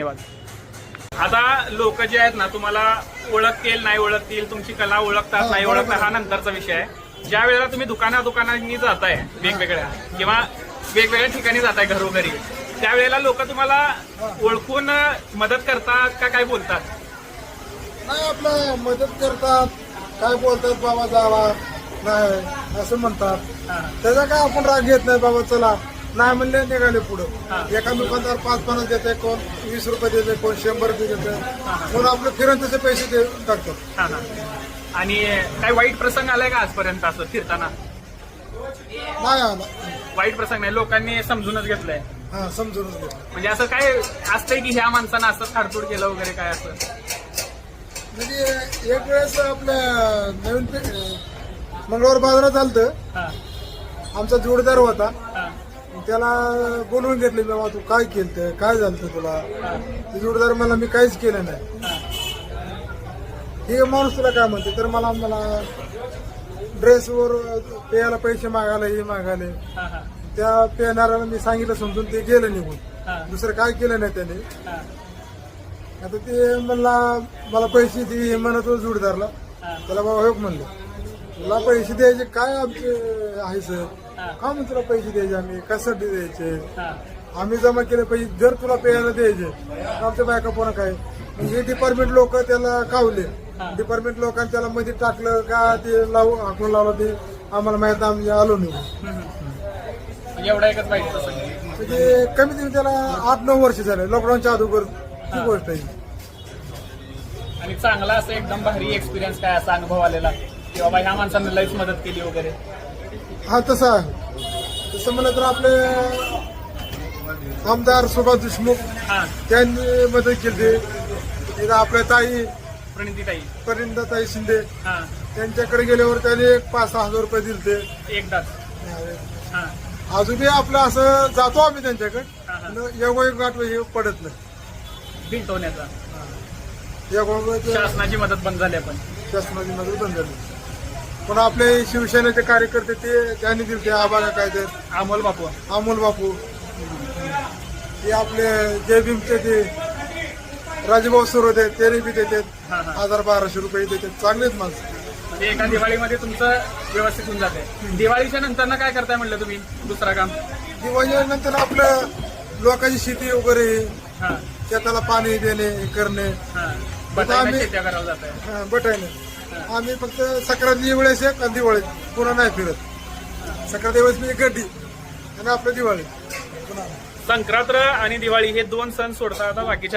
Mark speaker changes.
Speaker 1: धन्यवाद आता लोक जे आहेत ना तुम्हाला ओळखतील नाही ओळखतील तुमची कला ओळखतात
Speaker 2: हा,
Speaker 1: नाही ओळखतात हा. नंतरचा विषय आहे. ज्या वेळेला तुम्ही दुकाना दुकानांनी जाताय वेगवेगळ्या किंवा वेगवेगळ्या ठिकाणी जाताय घरोघरी त्यावेळेला लोक तुम्हाला ओळखून मदत करतात का काय बोलतात?
Speaker 2: नाही आपलं मदत करतात. काय बोलतात बाबा जावा नाही असं म्हणतात. त्याचा काय आपण राग घेत नाही बाबा चला. नाही म्हणले निघाले. पुढं. एका दुकानदार पाच पन्नास देते कोण वीस रुपये देते कोण शंभर रुपये देते कोण आपलं फिरून तसे पैसे दे टाकतात.
Speaker 1: हा, हा. आणि काय वाईट प्रसंग आलाय का आजपर्यंत असं फिरताना?
Speaker 2: नाही आला.
Speaker 1: वाईट प्रसंग नाही लोकांनी समजूनच घेतलंय.
Speaker 2: हा समजूनच घे
Speaker 1: म्हणजे असं काय असतंय की ह्या माणसानं असं खाडतूड केलं वगैरे काय असं?
Speaker 2: म्हणजे एक वेळेस आपल्या नवीन पे- मंगळवार बाजारात चालतं
Speaker 1: हा,
Speaker 2: आमचा जोडदार होता. त्याला बोलवून घेतले बाबा तू काय केलं काय झालं तुला? ते जोडदार मला मी काहीच केलं नाही.
Speaker 1: हे
Speaker 2: माणूस तुला काय म्हणते? तर मला मला ड्रेसवर पेयाला पैसे मागायला हे मागायले. त्या पेनाराला मी सांगितलं समजून ते गेलं निघून. दुसरं काय केलं नाही त्याने. आता ते मला मला पैसे दे हे म्हणत जोडदारला. त्याला बाबा हो म्हणलं. तुला पैसे द्यायचे काय आमचे आहे सर? का म्हणून तुला पैसे द्यायचे आम्ही कशासाठी द्यायचे. आम्ही जमा केले पैसे जर तुला पेयाला द्यायचे तर आमच्या बायका पण काय? हे डिपार्टमेंट लोक त्याला कावले. डिपार्टमेंट लोकांनी त्याला मध्ये टाकलं का ते लावू हाकून लावलं ते? आम्हाला माहीत आम्ही आलो नाही.
Speaker 1: एवढा एकच
Speaker 2: म्हणजे कमीत कमी त्याला आठ नऊ वर्ष झाले लॉकडाऊनच्या अगोदर ती
Speaker 1: हा.
Speaker 2: गोष्ट आहे.
Speaker 1: आणि चांगला असं एकदम भारी एक्सपिरियन्स काय असा अनुभव आलेला? की बाबा ह्या माणसानं लईच मदत केली वगैरे.
Speaker 2: हा तसा तसं म्हणलं तर आपले आमदार सुभाष देशमुख
Speaker 1: हा.
Speaker 2: त्यांनी मदत केली. इथं आपल्या ताई
Speaker 1: प्रणितीताई
Speaker 2: परिंदाताई शिंदे
Speaker 1: हा.
Speaker 2: त्यांच्याकडे गेल्यावर त्यांनी एक पाच सहा हजार रुपये दिलते.
Speaker 1: एकदाच हा.
Speaker 2: अजूनही आपलं असं जातो आम्ही त्यांच्याकडे.
Speaker 1: हा, हा.
Speaker 2: पण एवढं गाठ हे पडत नाही.
Speaker 1: भिंटवण्याचा
Speaker 2: एवढं
Speaker 1: शासनाची मदत बंद झाली पण.
Speaker 2: शासनाची मदत बंद झाली. पण आपले शिवसेनेचे कार्यकर्ते ते त्यांनी दिलते आबागा काय ते
Speaker 1: अमोल बापू.
Speaker 2: अमोल बापू. ते आपले जय भीमचे ते राजभाऊ सुरोदे त्यांनी बी देतात. हजार बाराशे रुपये देतात. चांगलेच माणसं.
Speaker 1: म्हणजे एका दिवाळीमध्ये तुमचं व्यवस्थित होऊन जाते. दिवाळीच्या नंतर काय करताय म्हणलं तुम्ही? दुसरा काम?
Speaker 2: दिवाळीनंतर आपलं लोकांची शेती वगैरे
Speaker 1: हा.
Speaker 2: शेताला पाणी देणे हे. करणे
Speaker 1: बटाटा करावं जात
Speaker 2: बटायने आम्ही फक्त सक्रांती वेळेस एक आणि दिवाळीत पुन्हा नाही फिरत. सक्रांती वेळेस मी गड्डी आणि आपलं दिवाळी. पुन्हा
Speaker 1: संक्रांत आणि दिवाळी हे दोन सण सोडता आता बाकीच्या